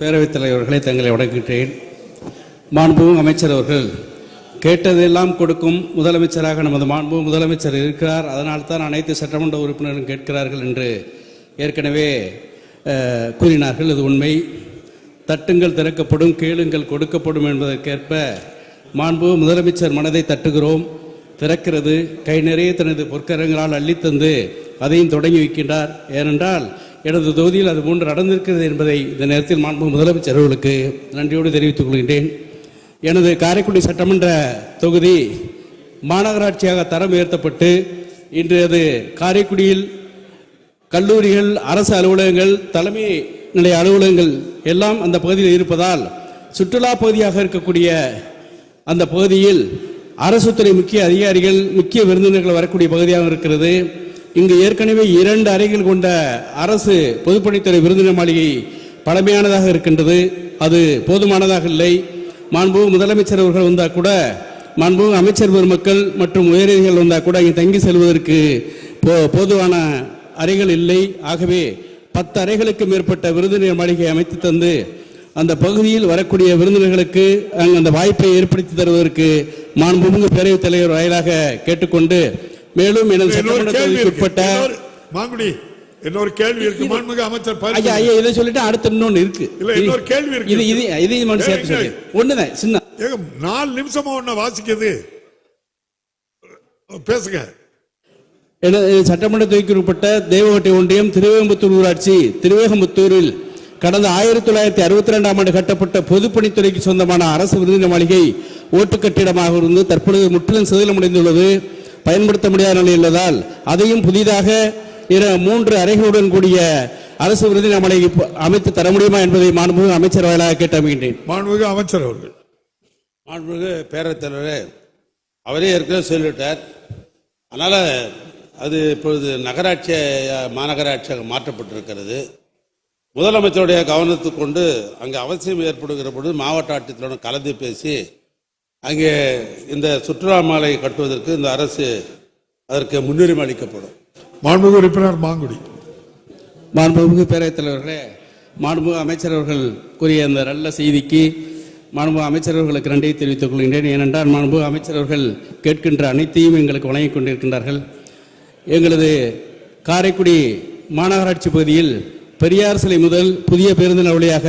பேரவைத் தலைவர்களை தங்களை வணங்குகிறேன். மாண்புமிகு அமைச்சர் அவர்கள் கேட்டதெல்லாம் கொடுக்கும் முதலமைச்சராக நமது மாண்பு முதலமைச்சர் இருக்கிறார். அதனால் தான் அனைத்து சட்டமன்ற உறுப்பினரும் கேட்கிறார்கள் என்று ஏற்கனவே கூறினார்கள். இது உண்மை. தட்டுங்கள் திறக்கப்படும் கேளுங்கள் கொடுக்கப்படும் என்பதற்கேற்ப மாண்பு முதலமைச்சர் மனதை தட்டுகிறோம். திறக்கிறது. கை நிறைய தனது பொற்கரங்களால் அள்ளித்தந்து அதையும் தொடங்கி வைக்கின்றார். ஏனென்றால் எனது தொகுதியில் அது போன்று நடந்திருக்கிறது என்பதை இந்த நேரத்தில் மாண்பு முதலமைச்சர் அவர்களுக்கு நன்றியோடு தெரிவித்துக் கொள்கின்றேன். எனது காரைக்குடி சட்டமன்ற தொகுதி மாநகராட்சியாக தரம் உயர்த்தப்பட்டு இன்று அது காரைக்குடியில் கல்லூரிகள் அரசு அலுவலகங்கள் தலைமை நிலைய அலுவலகங்கள் எல்லாம் அந்த பகுதியில் இருப்பதால் சுற்றுலா பகுதியாக இருக்கக்கூடிய அந்த பகுதியில் அரசு துறை முக்கிய அதிகாரிகள் முக்கிய விருந்தினர்கள் வரக்கூடிய பகுதியாக இருக்கிறது. இங்கு ஏற்கனவே இரண்டு அறைகள் கொண்ட அரசு பொதுப்பணித்துறை விருந்தினர் மாளிகை பழமையானதாக இருக்கின்றது. அது போதுமானதாக இல்லை. மாண்பு முதலமைச்சர் அவர்கள் வந்தால் கூட மாண்பு அமைச்சர் பெருமக்கள் மற்றும் உயரதிகள் வந்தால் கூட இங்கே தங்கி செல்வதற்கு போ போதுவான அறைகள் இல்லை. ஆகவே பத்து அறைகளுக்கு மேற்பட்ட விருந்தினர் மாளிகை அமைத்து தந்து அந்த பகுதியில் வரக்கூடிய விருந்தினர்களுக்கு அங்கு அந்த வாய்ப்பை ஏற்படுத்தி தருவதற்கு மாண்புமிகு பேரவைத் தலைவர் வாயிலாக கேட்டுக்கொண்டு மேலும் எனது இன்னொரு சட்டமன்ற கேள்வி இருக்கு. தொகுதிக்குட்பட்ட இன்னொரு- மாங்குடி இன்னொரு கேள்வி இருக்கு. மாண்புமிகு அமைச்சர் ஐயா. ஐயா இதை சொல்லிட்டு அடுத்து இன்னொன்னு இருக்கு. இல்ல, இன்னொரு கேள்வி இருக்கு. இது இது இதையும் மட்டும் சேர்த்து ஏங்க, சொல்லி ஒண்ணுதான் சின்ன. ஏங்க, நாலு நிமிஷமா ஒண்ணு வாசிக்குது. பேசுங்க. எனது சட்டமன்ற தொகுதிக்கு உட்பட்ட தேவகோட்டை ஒன்றியம் திருவேகம்புத்தூர் ஊராட்சி திருவேகம்புத்தூரில் கடந்த ஆயிரத்தி தொள்ளாயிரத்தி அறுபத்தி ரெண்டாம் ஆண்டு கட்டப்பட்ட பொதுப்பணித்துறைக்கு சொந்தமான அரசு விருந்தினர் மாளிகை ஓட்டு கட்டிடமாக இருந்து தற்பொழுது முற்றிலும் சிதிலமடைந்துள்ளது. பயன்படுத்த முடியாத நிலையில் உள்ளதால் அதையும் புதிதாக மூன்று அறைகளுடன் கூடிய அரசு விருந்தினர் மாளிகை அமைத்து தர முடியுமா என்பதை மாண்புமிகு அமைச்சர் வாயிலாக கேட்டமைகின்றேன் மாண்புமிகு அமைச்சர் அவர்கள். மாண்புமிகு பேரவைத் தலைவரே அவரே ஏற்கனவே சொல்லிவிட்டார் அதனால் அது இப்பொழுது நகராட்சி மாநகராட்சியாக மாற்றப்பட்டிருக்கிறது. முதலமைச்சருடைய கவனத்துக்கு கொண்டு அங்கே அவசியம் ஏற்படுகிற பொழுது மாவட்ட ஆட்சித்தலைவருடன் கலந்து பேசி அங்கே இந்த சுற்றுலா மாலை கட்டுவதற்கு இந்த அரசு அதற்கு முன்னுரிமை அளிக்கப்படும். மாண்புமிகு உறுப்பினர் மாங்குடி. மாண்புமிகு பேரவைத் தலைவர்களே மாண்புமிகு அமைச்சர் அவர்கள் கூறிய அந்த நல்ல செய்திக்கு மாண்புமிகு அமைச்சர் அவர்களுக்கு நன்றியை தெரிவித்துக் கொள்கின்றேன். ஏனென்றால் மாண்புமிகு அமைச்சர் அவர்கள் கேட்கின்ற அனைத்தையும் எங்களுக்கு வழங்கிக் கொண்டிருக்கின்றார்கள். எங்களது காரைக்குடி மாநகராட்சி பகுதியில் பெரியார் சிலை முதல் புதிய பேருந்து வழியாக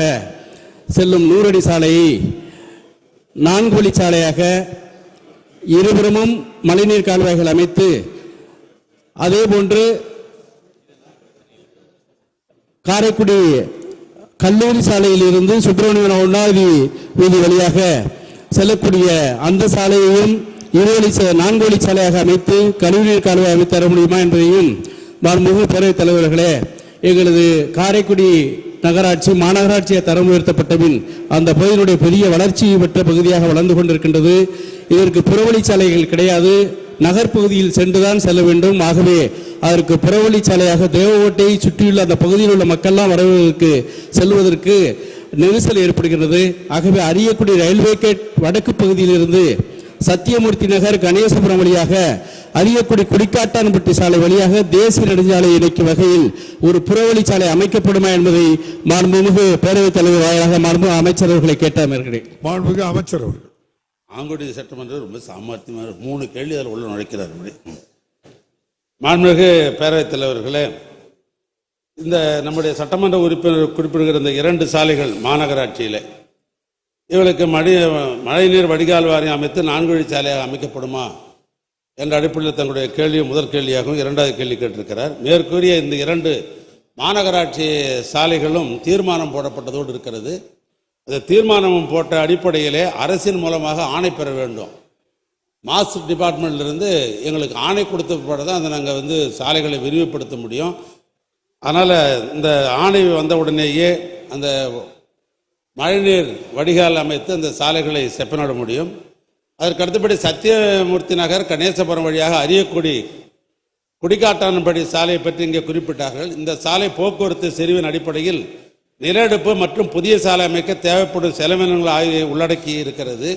செல்லும் நூறடி சாலையை நான்கு வழிச்சாலையாக இருபுறமும் மழைநீர் கால்வாய்கள் அமைத்து அதேபோன்று காரைக்குடி கல்லூரி சாலையில் இருந்து சுப்பிரமணியன் ஒன்றாவது வீதி வழியாக செல்லக்கூடிய அந்த சாலையையும் இருவழி நான்கு வழி சாலையாக அமைத்து கழிவுநீர் கால்வாய் அமைத்து தர முடியுமா என்பதையும் மாண்புமிகு பேரவைத் தலைவர்களே எங்களது காரைக்குடி நகராட்சி மாநகராட்சியை தரம் உயர்த்தப்பட்ட பின் அந்த பகுதியினுடைய பெரிய வளர்ச்சி பெற்ற பகுதியாக வளர்ந்து கொண்டிருக்கின்றது. இதற்கு புறவழிச்சாலைகள் கிடையாது. நகர்ப்பகுதியில் சென்றுதான் செல்ல வேண்டும். ஆகவே அதற்கு புறவழிச்சாலையாக தேவகோட்டையை சுற்றியுள்ள அந்த பகுதியில் உள்ள மக்கள்லாம் வரவதற்கு செல்வதற்கு நெரிசல் ஏற்படுகிறது ஆகவே அரியக்குடி ரயில்வே கேட் வடக்கு பகுதியிலிருந்து சத்தியமூர்த்தி நகர் கணேசபுரம் வழியாக அரியக்குடி குடிக்காட்டான்பட்டி சாலை வழியாக தேசிய நெடுஞ்சாலை இணைக்கும் வகையில் ஒரு புறவழிச்சாலை அமைக்கப்படுமா என்பதை மாண்புமிகு பேரவைத் தலைவர் வாயிலாக மாண்புமிகு அமைச்சர் அவர்களை கேட்டமர்கிறேன் மாண்புமிகு அமைச்சர் அவர்கள். ஆங்குடி சட்டமன்றம் ரொம்ப சாமர்த்தியமாக. மூணு கேள்வி அதில் உள்ள நுழைக்கிறார் இப்படி மாண்புமிகு பேரவைத் தலைவர்களே இந்த நம்முடைய சட்டமன்ற உறுப்பினர் குறிப்பிடுகிற இந்த இரண்டு சாலைகள் மாநகராட்சியில் இவளுக்கு மழை மழைநீர் வடிகால் வாரியம் அமைத்து நான்கு வழி சாலையாக அமைக்கப்படுமா? என்ற அடிப்படையில் தங்களுடைய கேள்வி முதல் கேள்வியாகவும் இரண்டாவது கேள்வி கேட்டிருக்கிறார். மேற்கூறிய இந்த இரண்டு மாநகராட்சி சாலைகளும் தீர்மானம் போடப்பட்டதோடு இருக்கிறது. அந்த தீர்மானம் போட்ட அடிப்படையிலே அரசின் மூலமாக ஆணை பெற வேண்டும். மாஸ்டர் டிபார்ட்மெண்ட்லேருந்து எங்களுக்கு ஆணை கொடுத்த பிற்பாடு தான் அதை நாங்கள் வந்து சாலைகளை விரிவுபடுத்த முடியும். அதனால் இந்த ஆணை வந்த உடனேயே அந்த மழைநீர் வடிகால் அமைத்து அந்த சாலைகளை செப்பனிட முடியும். அதற்கு அடுத்தபடி சத்தியமூர்த்தி நகர் கணேசபுரம் வழியாக அரியக்குடி குடிக்காட்டான்படி சாலையை பற்றி இங்கே குறிப்பிட்டார்கள். இந்த சாலை போக்குவரத்து செறிவின் அடிப்படையில் நிலஎடுப்பு மற்றும் புதிய சாலை அமைக்க தேவைப்படும் செலவினங்கள் ஆகிய உள்ளடக்கி இருக்கிறது.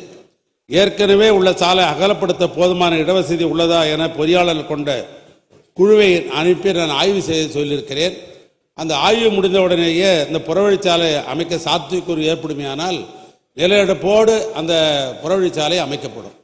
ஏற்கனவே உள்ள சாலை அகலப்படுத்த போதுமான இடவசதி உள்ளதா என பொறியாளர் கொண்ட குழுவை அனுப்பி நான் ஆய்வு செய்ய சொல்லியிருக்கிறேன். அந்த ஆய்வு முடிந்த உடனேயே இந்த புறவழிச்சாலை அமைக்க சாத்தியக்கூறு ஏற்படுமையானால் நிலையெடுப்போடு அந்த புறவழிச்சாலை அமைக்கப்படும்.